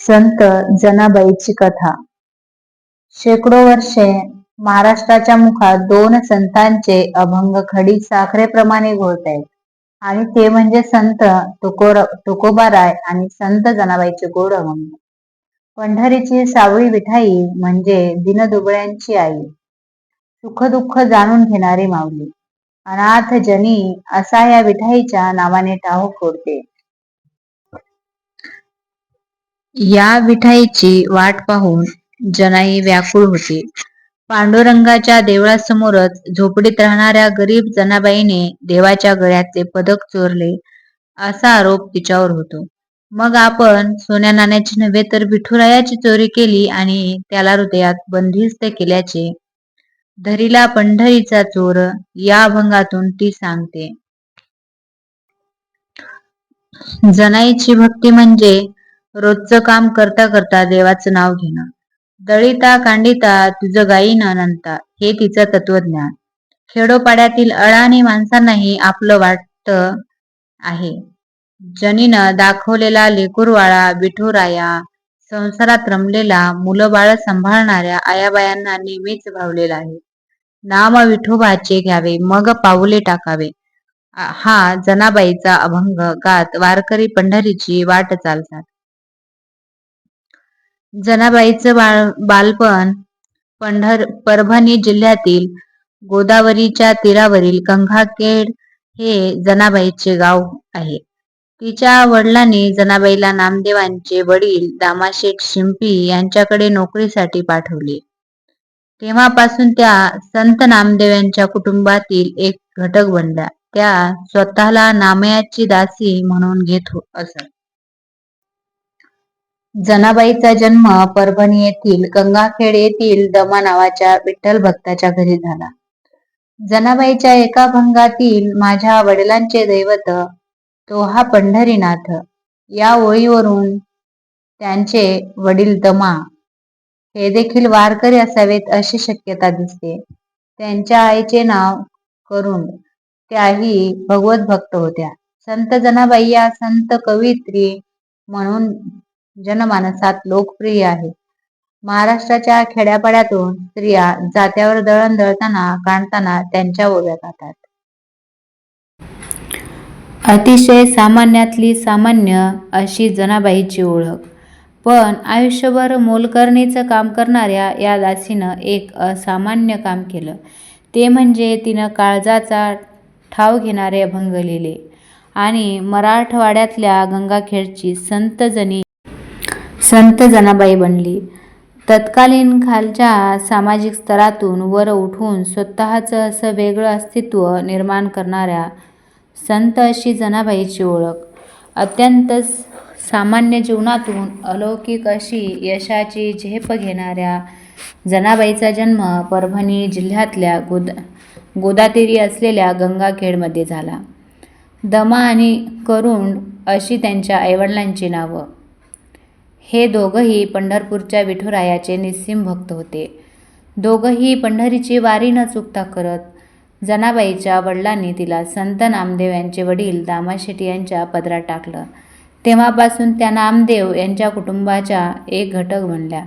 संत जनाबाईची कथा. शेकडो वर्षे महाराष्ट्राच्या मुखात दोन संतांचे अभंग खडी साखरेप्रमाणे घोळतायत आणि ते म्हणजे संत तुकोबाराय आणि संत जनाबाईचे गोड अभंग. पंढरीची सावळी विठाई म्हणजे दिनदुबळ्यांची आई. सुखदुःख जाणून घेणारी माऊली. अनाथ जनी असा या विठाईच्या नावाने टाहू फोडते या विठाईची वाट पाहून जनाई व्याकुळ होती. पांडुरंगाच्या देवळासमोरच झोपडीत राहणाऱ्या गरीब जनाबाईने देवाच्या गळ्यातले पदक चोरले असा आरोप तिच्यावर होतो. मग आपण सोन्या नाण्याची नव्हे तर विठुरायाची चोरी केली आणि त्याला हृदयात बंदिस्त केल्याचे. धरीला पंढरीचा चोर या अभंगातून ती सांगते. जनाईची भक्ती म्हणजे रोजचं काम करता करता देवाचं नाव घेणं. दळीता कांडिता तुझं गायीन अनंता हे तिचं तत्वज्ञान. खेडोपाड्यातील अळाणी माणसांनाही आपलं वाटत आहे. जनीनं दाखवलेला लेकुरवाळा विठुराया संसारात रमलेला मुलं बाळ सांभाळणाऱ्या आयाबायांना नेहमीच भावलेला आहे. नाम विठोबाचे घ्यावे मग पाऊले टाकावे. हा जनाबाईचा अभंग गात वारकरी पंढरीची वाट चालतात. जनाबाईचं बाळ बालपण पंढर परभणी जिल्ह्यातील गोदावरीच्या तीरावरील कंघाखेड हे जनाबाईचे गाव आहे. तिच्या वडिलांनी जनाबाईला नामदेवांचे वडील दामाशेठ शिंपी यांच्याकडे नोकरीसाठी पाठवले. तेव्हापासून त्या संत नामदेव यांच्या कुटुंबातील एक घटक बनल्या. त्या स्वतःला नामयाची दासी म्हणून घेत असत. जनाबाईचा जन्म परभणी येथील गंगाखेड येथील दमा नावाच्या विठ्ठल भक्ताच्या घरी झाला. जनाबाईच्या एका भंगातील माझ्या वडिलांचे दैवत तो हा पंढरीनाथ. या ओळीवरून त्यांचे वडील दमा हे देखील वारकरी असावेत अशी शक्यता दिसते. त्यांच्या आईचे नाव करून त्याही भगवत भक्त होत्या. संत जनाबाई या संत कवित्री म्हणून जनमानसात लोकप्रिय आहे. महाराष्ट्राच्या खेड्यापाड्यातून स्त्रिया जात्यावर दळण दळताना काढताना त्यांच्या ओव्या गातात. अतिशय सामान्यातली सामान्य अशी जनाबाईची ओळख. पण आयुष्यभर मोलकरणीचं काम करणाऱ्या या दासीनं एक असामान्य काम केलं. ते म्हणजे तिनं काळजाचा ठाव घेणारे अभंग लिहिले आणि मराठवाड्यातल्या गंगाखेडची संत जनी संत जनाबाई बनली. तत्कालीन खालच्या सामाजिक स्तरातून वर उठून स्वतःचं असं वेगळं अस्तित्व निर्माण करणाऱ्या संत अशी जनाबाईची ओळख. अत्यंत सामान्य जीवनातून अलौकिक अशी यशाची झेप घेणाऱ्या जनाबाईचा जन्म परभणी जिल्ह्यातल्या गोदा गोदातिरी असलेल्या गंगाखेडमध्ये झाला. दमा आणि करुण अशी त्यांच्या आईवडिलांची नावं. हे दोघंही पंढरपूरच्या विठुरायाचे निस्सीम भक्त होते. दोघंही पंढरीची वारी न चुकता करत जनाबाईच्या वडिलांनी तिला संत नामदेव यांचे वडील दामाशेटी यांच्या पदरात टाकलं. तेव्हापासून त्या नामदेव यांच्या कुटुंबाच्या एक घटक बनल्या.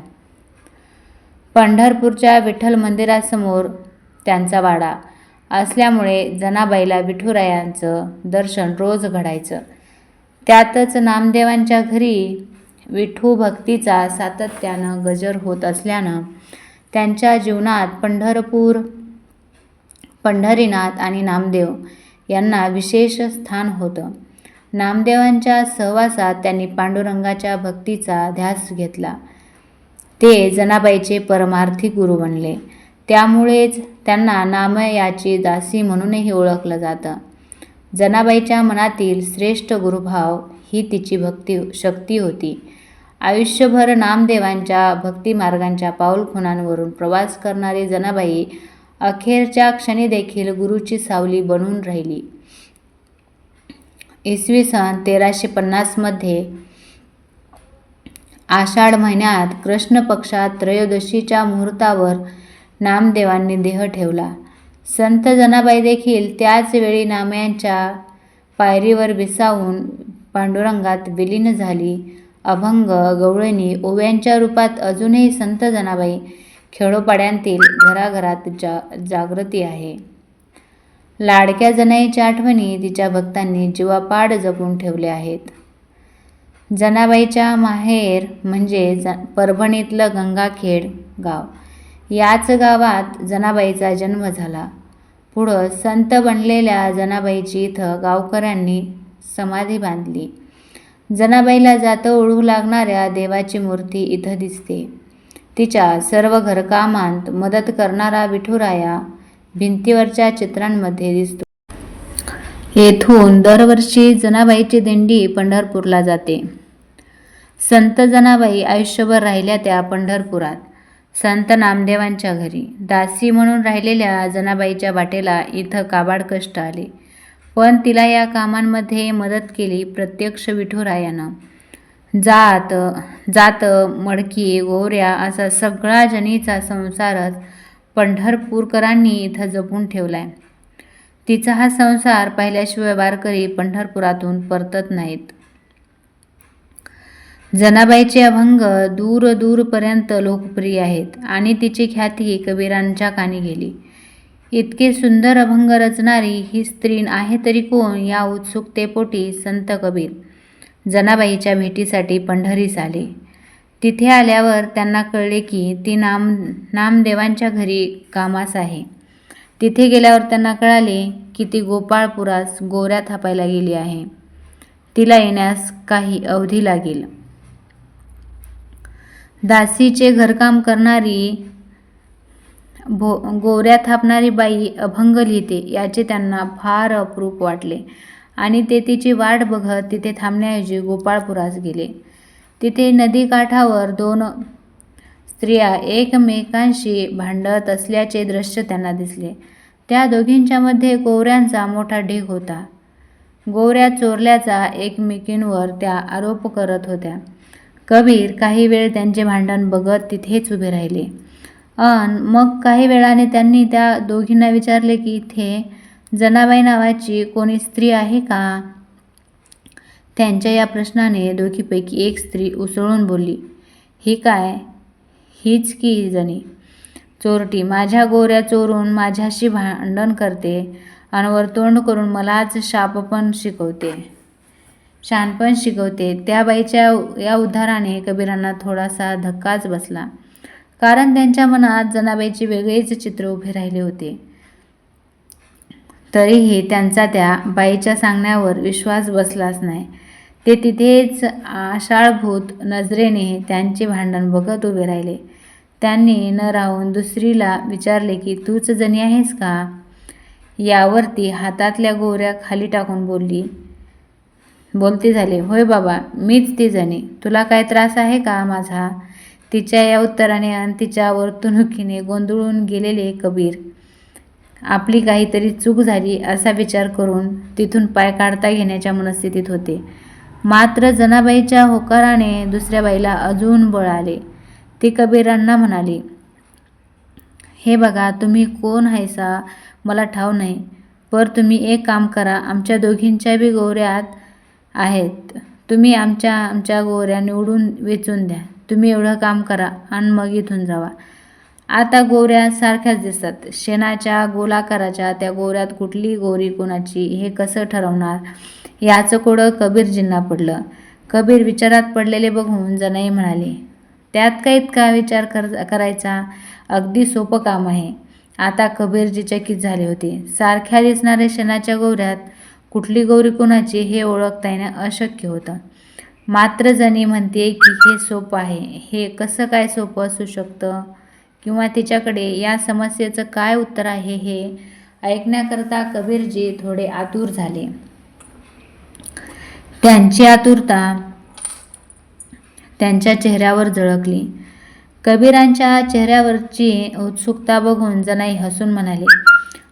पंढरपूरच्या विठ्ठल मंदिरासमोर त्यांचा वाडा असल्यामुळे जनाबाईला विठुरायांचं दर्शन रोज घडायचं. त्यातच नामदेवांच्या घरी विठू भक्तीचा सातत्यानं गजर होत असल्यानं त्यांच्या जीवनात पंढरपूर पंढरीनाथ आणि नामदेव यांना विशेष स्थान होतं. नामदेवांच्या सहवासात त्यांनी पांडुरंगाच्या भक्तीचा ध्यास घेतला. ते जनाबाईचे परमार्थी गुरु बनले. त्यामुळेच त्यांना नामयाची दासी म्हणूनही ओळखलं जातं. जनाबाईच्या मनातील श्रेष्ठ गुरुभाव ही तिची भक्ती शक्ती होती. आयुष्यभर नामदेवांच्या भक्तिमार्गांच्या पाऊलखुणांवरून प्रवास करणारी जनाबाई अखेरच्या क्षणी देखील गुरुची सावली बनून राहिली. इसवी सन तेराशे पन्नासमध्ये आषाढ महिन्यात कृष्ण पक्षात त्रयोदशीच्या मुहूर्तावर नामदेवांनी देह ठेवला. संत जनाबाई देखील त्याच वेळी नामयांच्या पायरीवर बिसावून पांडुरंगात विलीन झाली. अभंग गवळणी ओव्यांच्या रूपात अजूनही संत जनाबाई खेडोपाड्यांतील घराघरात जा जागृती आहे. लाडक्या जनाईच्या आठवणी तिच्या भक्तांनी जीवापाड जपून ठेवल्या आहेत. जनाबाईच्या माहेर म्हणजे ज परभणीतलं गंगाखेड गाव. याच गावात जनाबाईचा जन्म झाला. पुढं संत बनलेल्या जनाबाईची इथं गावकऱ्यांनी समाधी बांधली. जनाबाईला जातं ओढू लागणाऱ्या देवाची मूर्ती इथं दिसते. तिच्या सर्व घरकामांत मदत करणारा विठुराया भिंतीवरच्या चित्रांमध्ये दिसतो. येथून दरवर्षी जनाबाईची दिंडी पंढरपूरला जाते. संत जनाबाई आयुष्यभर राहिल्या त्या पंढरपुरात. संत नामदेवांच्या घरी दासी म्हणून राहिलेल्या जनाबाईच्या वाटेला इथं काबाड कष्ट आले. पण तिला या कामांमध्ये मदत केली प्रत्यक्ष विठुरायानं. जात जात मडकी गोऱ्या असा सगळा जनीचा संसारच पंढरपूरकरांनी इथं जपून ठेवला आहे तिचा हा संसार पाहिल्याशिवाय वारकरी पंढरपुरातून परतत नाहीत. जनाबाईचे अभंग दूर दूरपर्यंत लोकप्रिय आहेत आणि तिची ख्याती कबीरांच्या कानी गेली. इतके सुंदर अभंग रचणारी ही स्त्री आहे तरी कोण या उत्सुकतेपोटी संत कबीर? जनाबाईच्या भेटीसाठी पंढरीस आले. तिथे आल्यावर त्यांना कळले की ती नाम नामदेवांच्या घरी कामास आहे. तिथे गेल्यावर त्यांना कळाले की ती गोपाळपुरास गोऱ्या थापायला गेली आहे. तिला येण्यास काही अवधी लागेल. दासीचे घरकाम करणारी भो गोऱ्या थापणारी बाई अभंग लिहिते याचे त्यांना फार अप्रूप वाटले. आणि ते तिची वाट बघत तिथे थांबण्याऐवजी गोपाळपुरास गेले. तिथे नदीकाठावर दोन स्त्रिया एकमेकांशी भांडत असल्याचे दृश्य त्यांना दिसले. त्या दोघींच्यामध्ये गोवऱ्यांचा मोठा ढीग होता. गोवऱ्या चोरल्याचा एकमेकींवर त्या आरोप करत होत्या. कबीर काही वेळ त्यांचे भांडण बघत तिथेच उभे राहिले. अन मग काही वेळाने त्यांनी त्या दोघींना विचारले की इथे जनाबाई नावाची कोणी स्त्री आहे का? त्यांच्या या प्रश्नाने दोघीपैकी एक स्त्री उसळून बोलली ही काय? हीच की जणी? चोरटी माझ्या गोऱ्या चोरून माझ्याशी भांडण करते आणि तोंड करून मलाच शाप पण शिकवते. शानपण शिकवते. त्या बाईच्या या उद्धाराने कबीरांना थोडासा धक्काच बसला. कारण त्यांच्या मनात जनाबाईचे वेगळेच चित्र उभे राहिले होते. तरीही त्यांचा त्या बाईच्या सांगण्यावर विश्वास बसलाच नाही. ते तिथेच आषाळभूत नजरेने त्यांचे भांडण बघत उभे राहिले. त्यांनी न राहून दुसरीला विचारले की तूच जणी आहेस का? यावरती हातातल्या गोऱ्या खाली टाकून बोलली बोलती झाले. होय बाबा मीच ती जणी. तुला काय त्रास आहे का माझा? तिच्या या उत्तराने आणि तिच्या वर्तणुकीने गोंधळून गेलेले कबीर. आपली काहीतरी चूक झाली असा विचार करून तिथून पाय काढता घेण्याच्या मनस्थितीत होते. मात्र जनाबाईच्या होकाराने दुसऱ्या बाईला अजून बळ आले ती कबीरांना म्हणाली हे बघा तुम्ही कोण हायसा मला ठाव नाही. पर तुम्ही एक काम करा आमच्या दोघींच्या बी गोऱ्यात आहेत. तुम्ही आमच्या आमच्या गोऱ्या निवडून वेचून द्या. तुम्ही एवढं काम करा आणि मग इथून जावा. आता गोऱ्या सारख्याच दिसतात. शेणाच्या गोलाकाराच्या त्या गोऱ्यात कुठली गोरी कोणाची हे कसं ठरवणार? याचं कोडं कबीरजींना पडलं. कबीर विचारात पडलेले बघून जनाई म्हणाले त्यात काय इतका विचार कर करायचा? अगदी सोपं काम आहे. आता कबीरजी चकित झाले होते. सारख्या दिसणाऱ्या शेणाच्या गोऱ्यात कुठली गौरी कोणाची हे ओळखता येणं अशक्य होतं. मात्र जणी म्हणते की हे सोपं आहे. हे कसं काय सोपं असू शकतं? किंवा तिच्याकडे या समस्येचं काय उत्तर आहे हे ऐकण्याकरता कबीरजी थोडे आतुर झाले. त्यांची आतुरता त्यांच्या चेहऱ्यावर झळकली. कबीरांच्या चेहऱ्यावरची उत्सुकता बघून जनाई हसून म्हणाले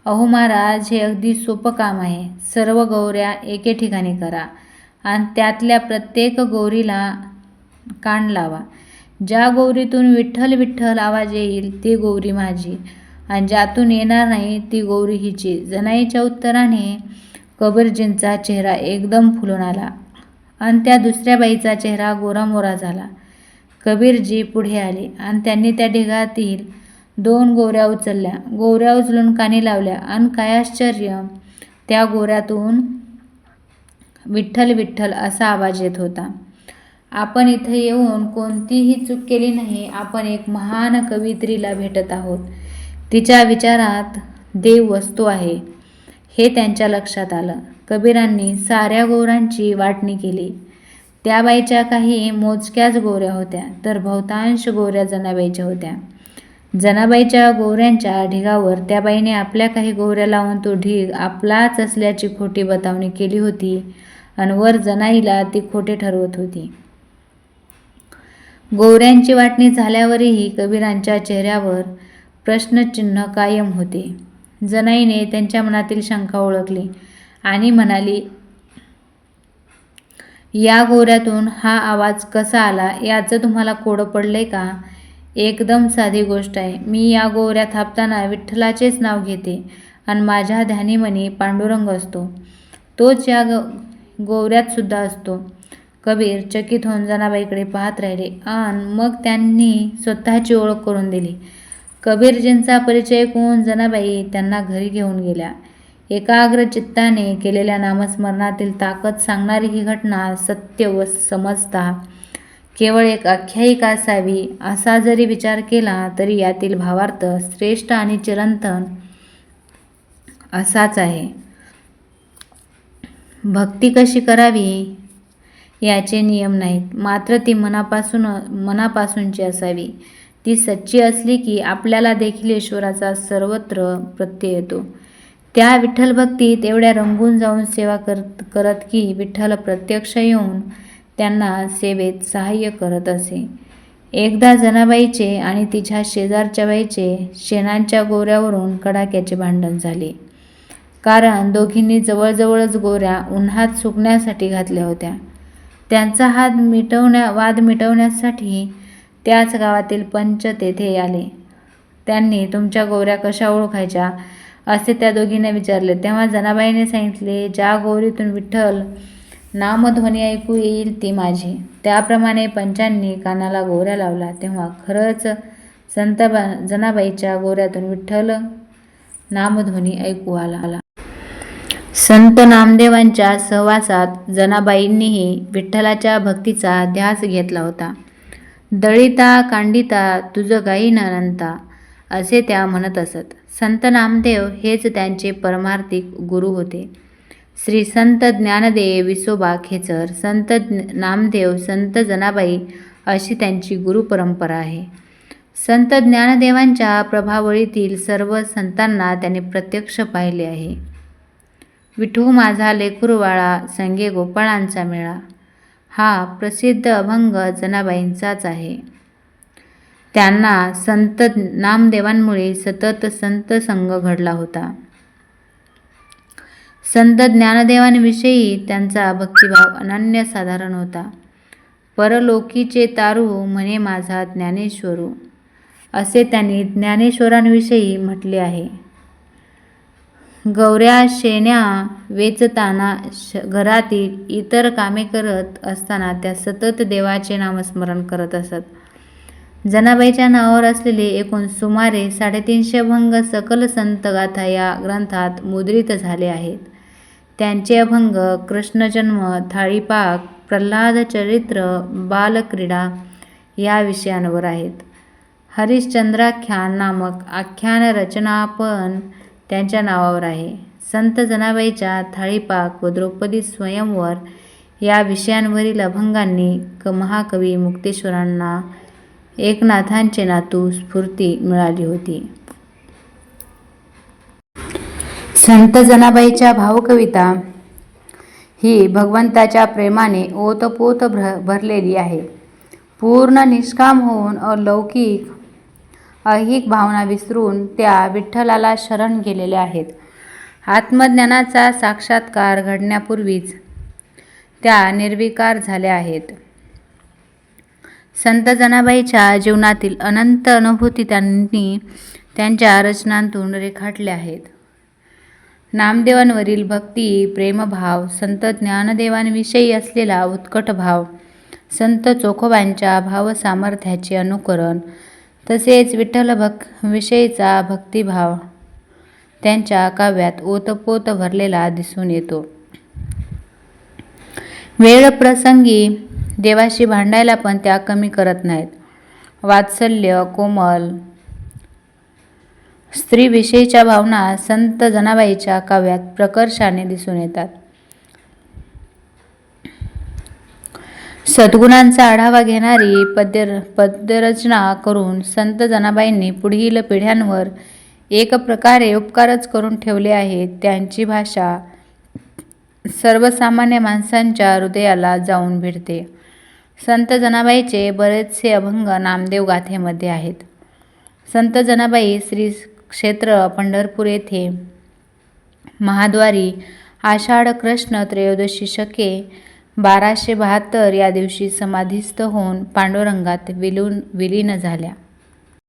अहो महाराज हे अगदी सोपं काम आहे. सर्व गौऱ्या एके ठिकाणी करा. आणि त्यातल्या प्रत्येक गौरीला कान लावा. ज्या गौरीतून विठ्ठल विठ्ठल आवाज येईल ती गौरी माझी. आणि ज्यातून येणार नाही ती गौरी हिची. जनाईच्या उत्तराने कबीरजींचा चेहरा एकदम फुलून आला आणि त्या दुसऱ्या बाईचा चेहरा गोरामोरा झाला. कबीरजी पुढे आले आणि त्यांनी त्या ढिगातील दोन गोऱ्या उचलल्या. गोऱ्या उचलून कानी लावल्या आणि काय आश्चर्य त्या गोऱ्यातून विठ्ठल विठ्ठल असा आवाज येत होता. आपण इथे येऊन कोणतीही चूक केली नाही आपण एक महान कवित्रीला भेटत आहोत. तिच्या विचारात देव वस्तू आहे हे त्यांच्या लक्षात आलं. कबीरांनी साऱ्या गोरांची वाटणी केली. त्या बाईच्या काही मोजक्याच गोऱ्या होत्या तर बहुतांश गोऱ्या जनाबाईच्या होत्या. जनाबाईच्या गोवऱ्यांच्या ढिगावर त्या बाईने आपल्या काही गोवऱ्या लावून तो ढीग आपलाच असल्याची खोटी बतावणी केली होती आणि वर जनाईला ती खोटे ठरवत होती. गोऱ्यांची वाटणी झाल्यावरही कबीरांच्या चेहऱ्यावर प्रश्नचिन्ह कायम होते. जनाईने त्यांच्या मनातील शंका ओळखली आणि म्हणाली या गोऱ्यातून हा आवाज कसा आला? याचं तुम्हाला कोडं पडलंय का? एकदम साधी गोष्ट आहे. मी या गोवऱ्या थापताना विठ्ठलाचेच नाव घेते आणि माझ्या ध्यानीमनी पांडुरंग असतो. तोच या ग गोऱ्यात सुद्धा असतो. कबीर चकित होऊन जनाबाईकडे पाहत राहिले आणि मग त्यांनी स्वतःची ओळख करून दिली. कबीरजींचा परिचय होऊन जनाबाई त्यांना घरी घेऊन गेल्या. एकाग्र चित्ताने केलेल्या नामस्मरणातील ताकद सांगणारी ही घटना सत्य व समजता केवळ एक आख्यायिका असावी असा जरी विचार केला तरी यातील भावार्थ श्रेष्ठ आणि चिरंतन असाच आहे. भक्ती कशी करावी याचे नियम नाहीत. मात्र ती मनापासून मनापासूनची असावी. ती सच्ची असली की आपल्याला देखील ईश्वराचा सर्वत्र प्रत्यय येतो. त्या विठ्ठल भक्तीत एवढ्या रंगून जाऊन सेवा करत करत की विठ्ठल प्रत्यक्ष येऊन त्यांना सेवेत सहाय्य करत असे. एकदा जनाबाईचे आणि तिच्या शेजारच्या बाईचे शेणांच्या गोऱ्यावरून कडाक्याचे भांडण झाले. कारण दोघींनी जवळजवळच गोऱ्या उन्हात सुकण्यासाठी घातल्या होत्या. त्यांचा हात मिटवण्या वाद मिटवण्यासाठी त्याच गावातील पंच तेथे आले. त्यांनी तुमच्या गोऱ्या कशा ओळखायच्या? असे त्या दोघींना विचारले. तेव्हा जनाबाईने सांगितले ज्या गोरीतून विठ्ठल नामध्वनी ऐकू येईल ती माझी. त्याप्रमाणे पंचांनी कानाला गोऱ्या लावला तेव्हा खरंच संत जनाबाईच्या गोऱ्यातून विठ्ठल नामध्वनी ऐकू आला. संत नामदेवांच्या सहवासात जनाबाईंनीही विठ्ठलाच्या भक्तीचा ध्यास घेतला होता. दळिता कांडिता तुझं गाई अनंता असे त्या म्हणत असत. संत नामदेव हेच त्यांचे परमार्थिक गुरु होते. श्री संत ज्ञानदेव विसोबा खेचर संत नामदेव संत जनाबाई अशी त्यांची गुरुपरंपरा आहे. संत ज्ञानदेवांच्या प्रभावळीतील सर्व संतांना त्यांनी प्रत्यक्ष पाहिले आहे. विठू माझा लेखुरवाळा संगे गोपाळांचा मेळा. हा प्रसिद्ध अभंग जनाबाईंचाच आहे. त्यांना संत नामदेवांमुळे सतत संत संग घडला होता. संत ज्ञानदेवांविषयी त्यांचा भक्तिभाव अनन्यसाधारण होता. परलोकीचे तारू म्हणे माझा ज्ञानेश्वरू. असे त्यांनी ज्ञानेश्वरांविषयी म्हटले आहे. गौऱ्या शेण्या वेचताना श घरातील इतर कामे करत असताना त्या सतत देवाचे नामस्मरण करत असत. जनाबाईच्या नावावर असलेले एकूण सुमारे साडेतीनशे भंग सकल संतगाथा या ग्रंथात मुद्रित झाले आहेत. त्यांचे अभंग कृष्णजन्म थाळीपाक प्रल्हाद चरित्र बालक्रीडा या विषयांवर आहेत. हरिश्चंद्राख्यान नामक आख्यान रचना पण त्यांच्या नावावर आहे. संत जनाबाईच्या थाळीपाक व द्रौपदी स्वयंवर या विषयांवरील अभंगांनी क महाकवी मुक्तेश्वरांना एकनाथांचे नातू स्फूर्ती मिळाली होती. संत जनाबाईच्या भावकविता. ही भगवंताच्या प्रेमाने ओतपोत भर भरलेली आहे. पूर्ण निष्काम होऊन अलौकिक ऐहिक भावना विसरून त्या विठ्ठलाला शरण गेलेल्या आहेत. आत्मज्ञानाचा साक्षात्कार घडण्यापूर्वीच त्या निर्विकार झाल्या आहेत. संत जनाबाईच्या जीवनातील अनंत अनुभूती त्यांनी त्यांच्या रचनांतून रेखाटल्या आहेत. नामदेवांवरील भक्ती प्रेमभाव संत ज्ञानदेवांविषयी असलेला उत्कट भाव संत चोखोबांच्या भावसामर्थ्याचे अनुकरण तसेच विठ्ठल भक् विषयीचा भक्तिभाव त्यांच्या काव्यात ओतपोत भरलेला दिसून येतो. वेळ प्रसंगी देवाशी भांडायला पण त्या कमी करत नाहीत. वात्सल्य कोमल स्त्रीविषयीच्या भावना संत जनाबाईच्या काव्यात प्रकर्षाने दिसून येतात. सद्गुणांचा आढावा घेणारी पद्य पद्यरचना करून संत जनाबाईंनी पुढील पिढ्यांवर एक प्रकारे उपकारच करून ठेवले आहेत. त्यांची भाषा सर्वसामान्य माणसांच्या हृदयाला जाऊन भिडते. संत जनाबाईचे बरेचसे अभंग नामदेव गाथेमध्ये आहेत. संत जनाबाई श्री क्षेत्र पंढरपूर येथे महाद्वारी आषाढ कृष्ण त्रयोदशी शके बाराशे बहात्तर या दिवशी समाधीस्थ होऊन पांडुरंगात विलून विलीन झाल्या.